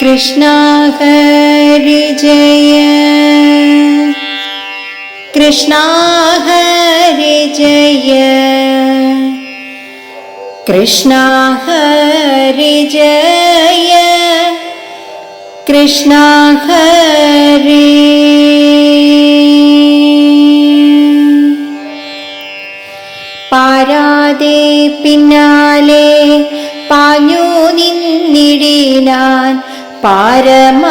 കൃഷ്ണ ഹരി ജയ കൃഷ്ണ ഹരി ജയ കൃഷ്ണ ഹരി ജയ കൃഷ്ണ ഹരി പാരാതെ പിന്നാലെ പാഞ്ഞു നിന്നിടിനാൻ പാരമ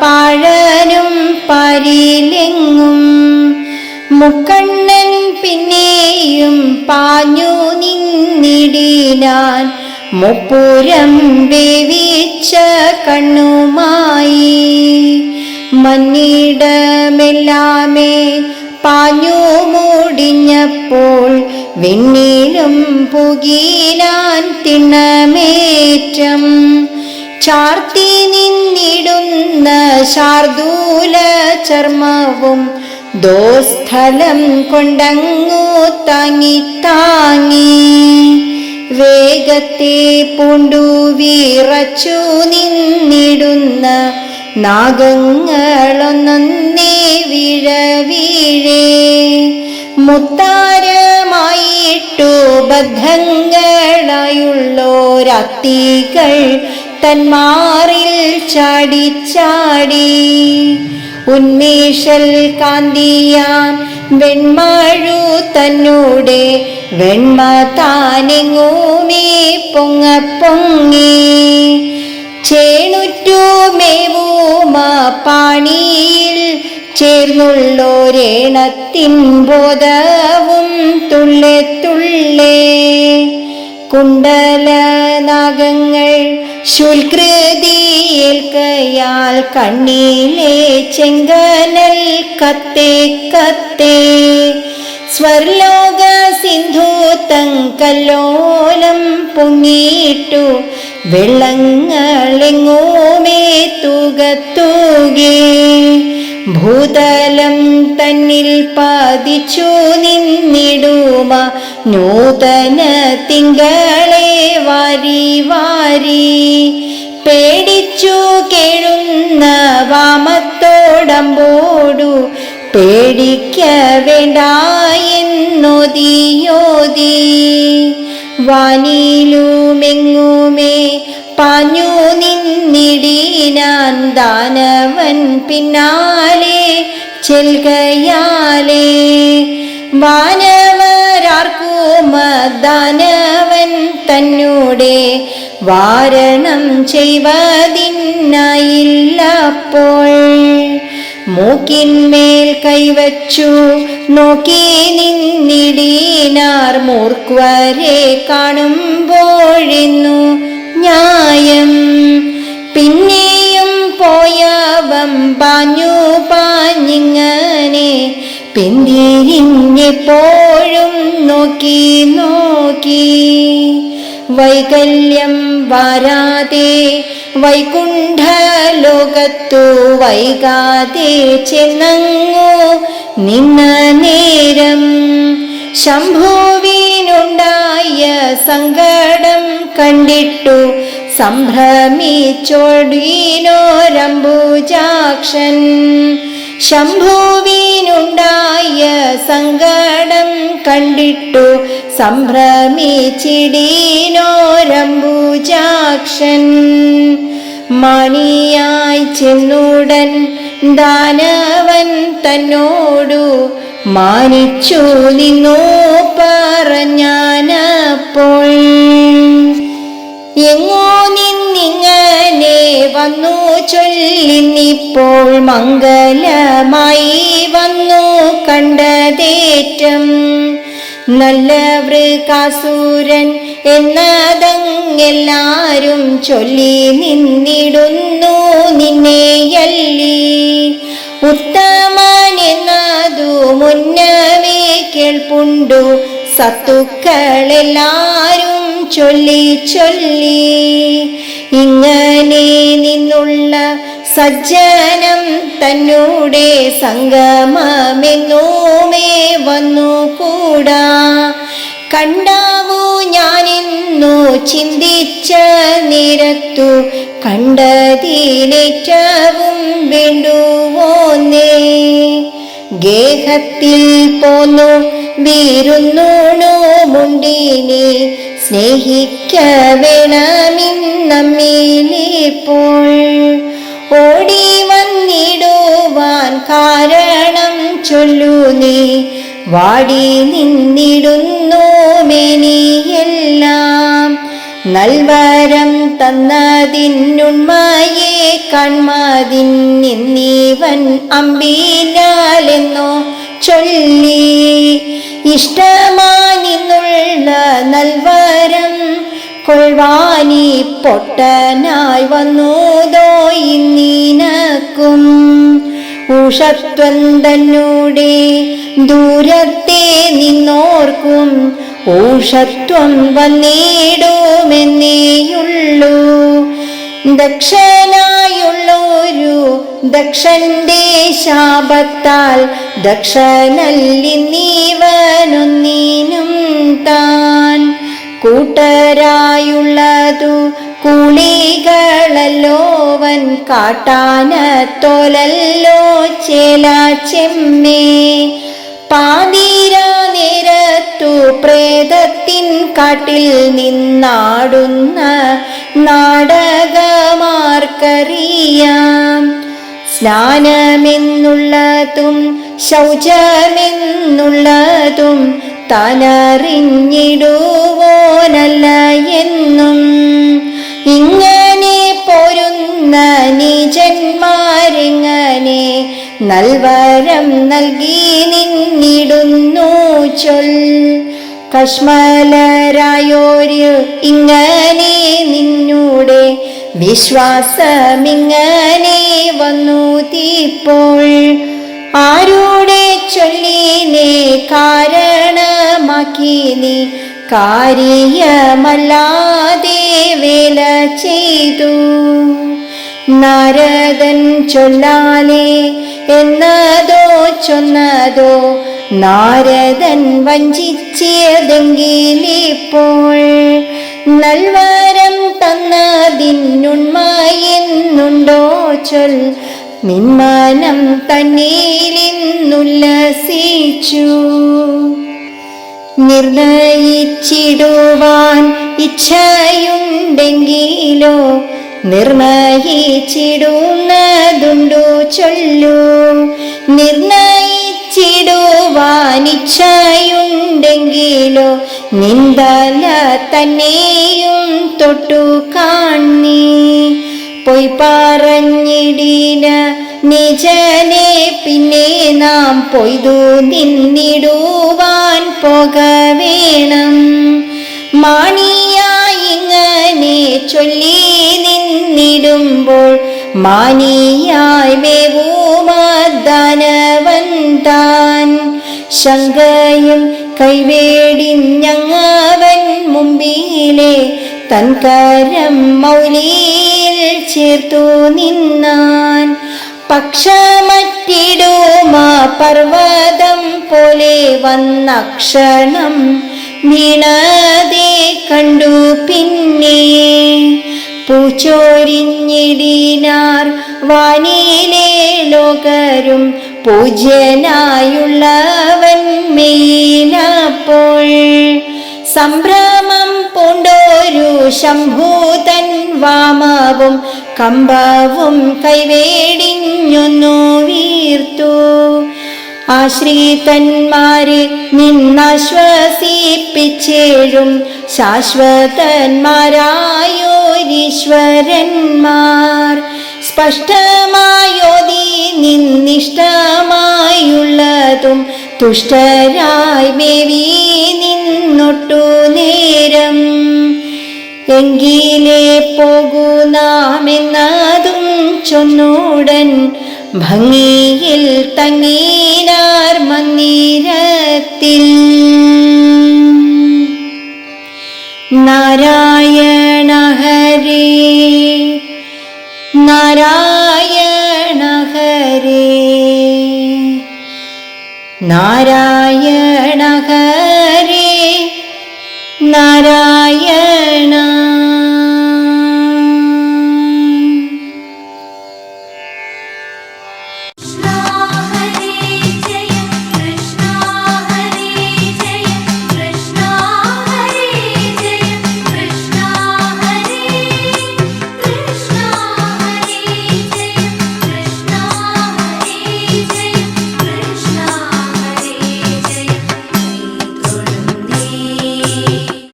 പാഴനും പരിലെങ്ങും മുക്കണ്ണൻ പിന്നെയും പാഞ്ഞു നിന്നിടിനാൻ മുപ്പുരം വേവിച്ച കണ്ണുമായി മന്നിടമെല്ലാമേ പാഞ്ഞു മൂടിഞ്ഞപ്പോൾ വിണ്ണിലും പുകീനാൻ തിണ്ണമേറ്റം ചാർത്തി നിന്നിടുന്ന ശാർദൂല ചർമ്മവും ദോസ്ഥലം കൊണ്ടങ്ങു താങ്ങി താങ്ങി. വേഗത്തെ പൂണ്ടു വീറച്ചു നിന്നിടുന്ന നാഗങ്ങളൊന്നേ വിഴ വീഴേ മുത്താരമായിട്ടു ബദ്ധങ്ങളായുള്ളോരത്തികൾ തന്മാറിൽ ചാടിച്ചാടി ഉന്മേഷൽ കാന്തിയാൻ വെൺമാഴു തന്നൂടെ വെൺമ താനെങ്ങൂമേ പൊങ്ങ പൊങ്ങി. ചേണുറ്റു പാണിയിൽ ചേർന്നുള്ളോരേണത്തിൻ ബോധവും തുള്ളെ തുള്ളേ. കുണ്ടല നാഗങ്ങൾ ശുൽകൃതിയേൽക്കയാൽ കണ്ണിലെ ചെങ്കനൽ കത്തേ കത്തേ. സ്വർലോക സിന്ധു തങ്കല്ലോലം പൊങ്ങിയിട്ടു വെള്ളങ്ങളെങ്ങോമേ തുകത്തൂകേ. ഭൂതലം തന്നിൽ പാതിച്ചു നിന്നിടുമ. നൂതന തിങ്കളെ വാരി വാരി. പേടിച്ചു കേഴുന്ന വാമത്തോടമ്പോടു. പേടിക്ക വേണ്ട വാനിലുമെങ്ങുമേ? പാഞ്ഞു നിന്നിടീനാൻ ദാനവൻ പിന്നാലെ ചെൽകയാലേ. വാനവരാർക്കും ദാനവൻ തന്നൂടെ വാരണം ചെയ്വതിനായില്ലപ്പോൾ മൂക്കിന്മേൽ കൈവച്ചു. നോക്കി നിന്നിടീനാർ മൂർക്കുവരെ കാണുമ്പോഴിന്നു ന്യായം. പിന്നെയും പോയവം പാഞ്ഞു പാഞ്ഞിങ്ങനെ പിന്തിരിഞ്ഞെപ്പോഴും നോക്കി നോക്കി. വൈകല്യം വാരാതെ വൈകുണ്ഠ ലോകത്തു വൈകാതെ ചെന്നങ്ങു നിന്ന നേരം ശംഭുവിനുണ്ടായ സങ്കടം കണ്ടിട്ടു സംഭ്രമിച്ചോടീനോരംബുജാക്ഷൻ ശംഭുവിനുണ്ടായ സങ്കടം കണ്ടിട്ടു സംഭ്രമിച്ചിടീനോരംബുജാക്ഷൻ മണിയായി ചെന്നുടൻ ദാനവൻ തന്നോടു മാനിച്ചു നിന്നു പറഞ്ഞാനപ്പോൾ. എങ്ങോ നിന്നിങ്ങനെ വന്നു ചൊല്ലിന്നിപ്പോൾ മംഗലമായി വന്നു കണ്ടതേറ്റം. നല്ല വൃകാസുരൻ എന്നതങ്ങെല്ലാരും ചൊല്ലി നിന്നിടുന്നു നിന്നെയല്ലി. ഉത്തമൻ എന്നതു മുന്നമേ കേൾപ്പുണ്ടു. സത്തുക്കളെല്ലാരും ചൊല്ലി ചൊല്ലി. ഇങ്ങനെ നിന്നുള്ള സജ്ജനം തന്നൂടെ സംഗമമെന്നൂമേ വന്നു കൂടാ കണ്ടാവൂ ഞാനിന്നു ചിന്തിച്ച നിരത്തു കണ്ടതിലേറ്റവും വേണ്ടുവോന്നേ. ഗേഹത്തിൽ പോന്നു വീരുന്നൂണു മുണ്ടിനെ സ്നേഹിക്ക വേണമിന്നമ്മിലിപ്പോൾ ഓടി വന്നിടുവാൻ കാരണം ചൊല്ലു നീ. വാടി നിന്നിടുന്നു മേനിയെല്ലാം. നൽവരം തന്നതിനുണ്മയെ കൺമാതിൻ നിന്നീവൻ അമ്പിനാലെന്നോ ചൊല്ലി. ഇഷ്ടമാനിന്നുള്ള നൽവരം കൊൾവാനി പൊട്ടനായി വന്നുതോ ഇന്നീനക്കും. ഉഷത്വം തന്നൂടെ ദൂരത്തെ നിന്നോർക്കും. ഊഷത്വം വന്നിടുമെന്നേയുള്ളൂ. ദക്ഷനായുള്ളൊരു ദക്ഷന്റെ ശാപത്താൽ ദക്ഷനല്ലി നീവനൊന്നീനും താൻ. കൂട്ടരായുള്ളതു കുളികളല്ലോവൻ കാട്ടാനത്തോലല്ലോ ചേല ചെമ്മേ. പാതീര നിരത്തു പ്രേതത്തിൻ കാട്ടിൽ നിന്നാടുന്ന നാടകമാർക്കറിയാം. സ്നാനമെന്നുള്ളതും ശൗചമെന്നുള്ളതും തനറിഞ്ഞിടുവോനല്ല എന്നും. ഇങ്ങനെ പോരുന്ന നിജന്മാരിങ്ങനെ നൽവരം നൽകി നിന്നിടുന്നു ചൊൽ. കശ്മലരായോര് ഇങ്ങനെ നിന്നൂടെ വിശ്വാസമിങ്ങനെ വന്നു തീപ്പോൾ. ആരുടെ ചൊല്ലിനെ കാരണമാക്കി നീ? കാര്യമല്ലാതെ വേല ചെയ്തു. നാരദൻ ചൊല്ലാലേ എന്നതോ ചൊന്നതോ നാരദൻ വഞ്ചിച്ചതെങ്കിലിപ്പോൾ. നൽവരം തന്നതിനുണ്മയെന്നുണ്ടോ ചൊൽ. നിന്മാനം തന്നീലിന്നുല്ലസിച്ചു. നിർണയിച്ചിടുവാൻ ഇച്ഛയുണ്ടെങ്കിലോ നിർണയിച്ചിടുന്നതുണ്ടോ ചൊല്ലു. നിർണയിച്ചിടുവാൻ ഇച്ഛയുണ്ടെങ്കിലോ നിന്ദല തന്നെയും തൊട്ടു കാണി. പൊയ് പറഞ്ഞിടിന നിജനെ പിന്നെ നാം പൊയ്തു നിന്നിടുവാൻ പോക വേണം. മാണിയായിങ്ങനെ ചൊല്ലി നിന്നിടുമ്പോൾ മാനിയായി വേവുമാനവൻ താൻ ശങ്കയും കൈവേടിഞ്ഞങ്ങവൻ മുമ്പിലെ തൻകരം മൗലിയിൽ ചേർത്തു നിന്നാൻ. പക്ഷമറ്റിടുമാ പർവതം പോലെ വന്ന ക്ഷണം വീണതെ കണ്ടു പിന്നെ. പൂച്ചോരിഞ്ഞിടിനാർ വാനിലെ ലോകരും പൂജ്യനായുള്ളവൻ മെയിലപ്പോൾ സംഭ്രമം പൂണ്ടോരു ശംഭൂതൻ വാമാവും കമ്പവും കൈവേടിഞ്ഞൊന്നു വീർത്തു ആശ്രിതന്മാരെ നിന്നാശ്വസിപ്പിച്ചേഴും ശാശ്വതന്മാരായോരീശ്വരന്മാർ. സ്പഷ്ടമായോതി നിന്നിഷ്ടമായുള്ളതും തുഷ്ടരായി ബേവി നിന്നൊട്ടു നേരം. എങ്കിലേ പോകൂ നാം എന്നതും ചൊന്നുടൻ. ഭംഗിയിൽ തങ്ങീനാർ മന്ദിരത്തിൽ. നാരായണ ഹരേ നാരായണ ഹരേ. നാരായണ ഹരേ. നാരായണ